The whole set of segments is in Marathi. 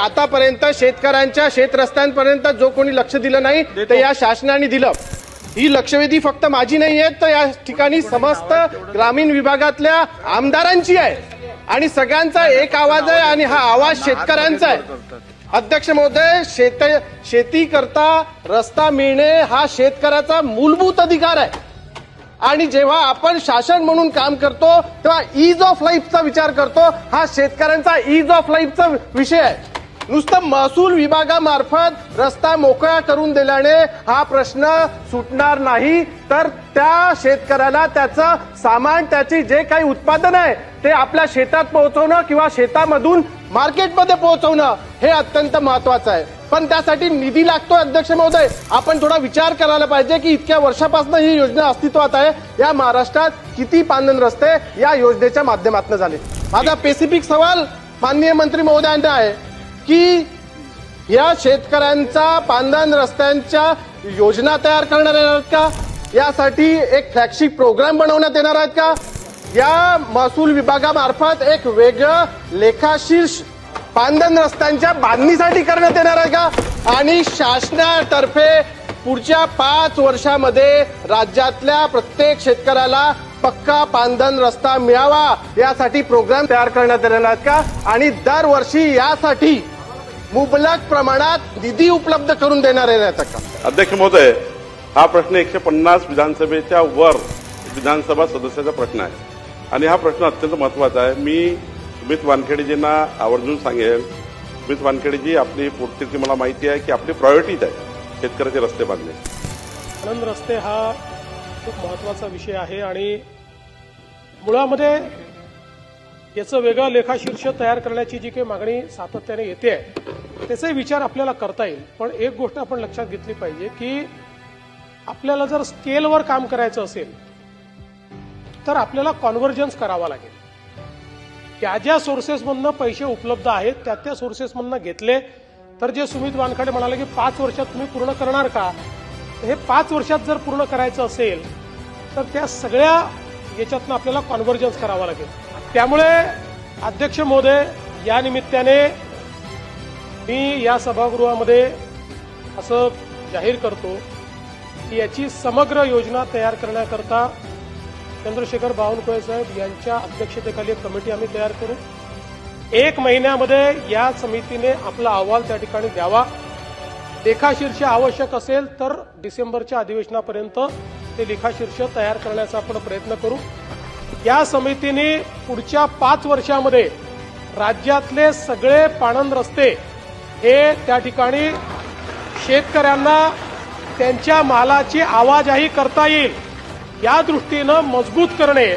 आतापर्यंत शेतकऱ्यांच्या शेतरस्त्यांपर्यंत जो कोणी लक्ष दिलं नाही ते या शासनाने दिलं. ही लक्षवेधी फक्त माझी नाही आहे तर या ठिकाणी समस्त ग्रामीण विभागातल्या आमदारांची आहे. आणि सगळ्यांचा एक आवाज आहे आणि हा आवाज शेतकऱ्यांचा आहे. अध्यक्ष महोदय शेत शेती करता रस्ता मिळणे हा शेतकऱ्याचा मूलभूत अधिकार आहे. आणि जेव्हा आपण शासन म्हणून काम करतो तेव्हा इज ऑफ लाईफचा विचार करतो. हा शेतकऱ्यांचा इज ऑफ लाईफचा विषय आहे. नुसतं महसूल विभागामार्फत रस्ता मोकळा करून दिल्याने हा प्रश्न सुटणार नाही. तर त्या शेतकऱ्याला त्याचं सामान त्याची जे काही उत्पादन आहे ते आपल्या शेतात पोहोचवणं किंवा शेतामधून मार्केटमध्ये पोहोचवणं हे अत्यंत महत्वाचं आहे. पण त्यासाठी निधी लागतो अध्यक्ष महोदय. आपण थोडा विचार करायला पाहिजे की इतक्या वर्षापासून ही योजना अस्तित्वात आहे. या महाराष्ट्रात किती पानन रस्ते या योजनेच्या माध्यमातून झाले? माझा स्पेसिफिक सवाल माननीय मंत्री महोदयांना आहे. की या शेतकऱ्यांचा पानदान रस्त्यांच्या योजना तयार करणार आहेत का? यासाठी एक फ्लॅगशिप प्रोग्राम बनवण्यात येणार आहेत का? या महसूल विभागामार्फत एक वेगळं लेखाशीर्ष पांदन रस्त्यांच्या बांधणीसाठी करण्यात येणार आहे का? आणि शासनातर्फे पुढच्या पाच वर्षामध्ये राज्यातल्या प्रत्येक शेतकऱ्याला पक्का पांदन रस्ता मिळावा यासाठी प्रोग्राम तयार करण्यात येणार आहेत का? आणि दरवर्षी यासाठी मुबलक प्रमाणात निधी उपलब्ध करून देणार आहेत का? अध्यक्ष महोदय हा प्रश्न एकशे पन्नास विधानसभेच्या वर विधानसभा सदस्याचा प्रश्न आहे. आणि हा प्रश्न अत्यंत महत्त्वाचा आहे. मी सुमित वानखेडेजींना आवर्जून सांगेल. सुमित वानखेडेजी आपली पूर्तीची मला माहिती आहे की आपली प्रायोरिटीज आहे शेतकऱ्याचे रस्ते बांधले. आनंद रस्ते हा खूप महत्त्वाचा विषय आहे आणि मुळामध्ये याचं वेगळं लेखाशीर्ष तयार करण्याची जी काही मागणी सातत्याने येते आहे त्याचाही विचार आपल्याला करता येईल. पण एक गोष्ट आपण लक्षात घेतली पाहिजे की आपल्याला जर स्केलवर काम करायचं असेल तर आपल्याला कॉन्व्हर्जन्स करावा लागेल. ज्या ज्या सोर्सेसमधनं पैसे उपलब्ध आहेत त्या त्या सोर्सेसमधनं घेतले तर जे सुमित वानखडे म्हणाले की पाच वर्षात तुम्ही पूर्ण करणार का? हे पाच वर्षात जर पूर्ण करायचं असेल तर त्या सगळ्या याच्यातनं आपल्याला कॉन्व्हर्जन्स करावं लागेल. त्यामुळे अध्यक्ष महोदय या निमित्ताने मी या सभागृहामध्ये असं जाहीर करतो की याची समग्र योजना तयार करण्याकरता चंद्रशेखर बावनकुळे साहेब यांच्या अध्यक्षतेखाली एक कमिटी आम्ही तयार करू. एक महिन्यामध्ये या समितीने आपला अहवाल त्या ठिकाणी द्यावा. लेखाशीर्ष आवश्यक असेल तर डिसेंबरच्या अधिवेशनापर्यंत ते लेखाशीर्ष तयार करण्याचा आपण प्रयत्न करू. या समितीने पुढच्या पाच वर्षामध्ये राज्यातले सगळे पाणंद रस्ते हे त्या ठिकाणी शेतकऱ्यांना त्यांच्या मालाची आवाजाही करता येईल. या दृष्टीनं मजबूत करणे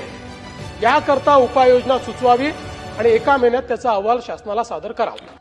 याकरता उपाययोजना सुचवावी. आणि एका महिन्यात त्याचा अहवाल शासनाला सादर करावा.